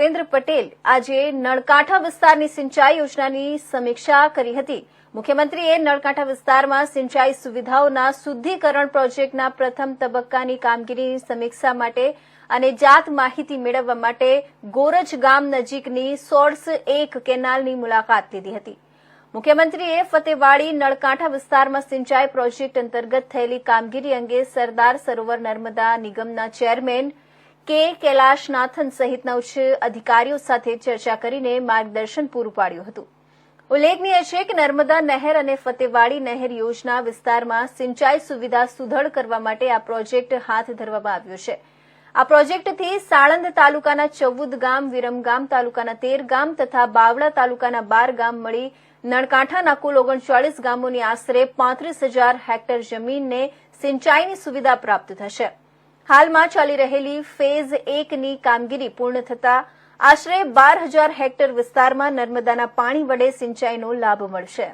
ભૂપેન્દ્ર પટેલ આજે નળકાંઠા વિસ્તારની સિંચાઈ યોજનાની સમીક્ષા કરી હતી. મુખ્યમંત્રીએ નળકાંઠા વિસ્તારમાં સિંચાઈ સુવિધાઓના શુદ્ધિકરણ પ્રોજેક્ટના પ્રથમ તબક્કાની કામગીરીની સમીક્ષા માટે અને જાત માહિતી મેળવવા માટે ગોરજ ગામ નજીકની સોર્સ એક કેનાલની મુલાકાત લીધી હતી. મુખ્યમંત્રીએ ફતેવાડી નળકાંઠા વિસ્તારમાં સિંચાઈ પ્રોજેક્ટ અંતર્ગત થયેલી કામગીરી અંગે સરદાર સરોવર નર્મદા નિગમના ચેરમેન કે કૈલાશનાથન સહિતના ઉચ્ચ અધિકારીઓ સાથે ચર્ચા કરીને માર્ગદર્શન પૂરું પાડ્યું હતું. ઉલ્લેખનીય છે કે નર્મદા નહેર અને ફતેવાડી નહેર યોજના વિસ્તારમાં સિંચાઈ સુવિધા સુદૃઢ કરવા માટે આ પ્રોજેક્ટ હાથ ધરવામાં આવ્યો છે. આ પ્રોજેક્ટથી સાણંદ તાલુકાના ચૌદ ગામ વિરમગામ તાલુકાના તેર ગામ તથા બાવળા તાલુકાના બાર ગામ મળી નળકાંઠાના કુલ ઓગણચાળીસ ગામોની આશરે પાંત્રીસ હજાર હેક્ટર જમીનને સિંચાઈની સુવિધા પ્રાપ્ત થશે. હાલમાં ચાલી રહેલી ફેઝ એકની કામગીરી પૂર્ણ થતા આશરે બાર હજાર હેક્ટર વિસ્તારમાં નર્મદાના પાણી વડે સિંચાઈનો લાભ મળશે.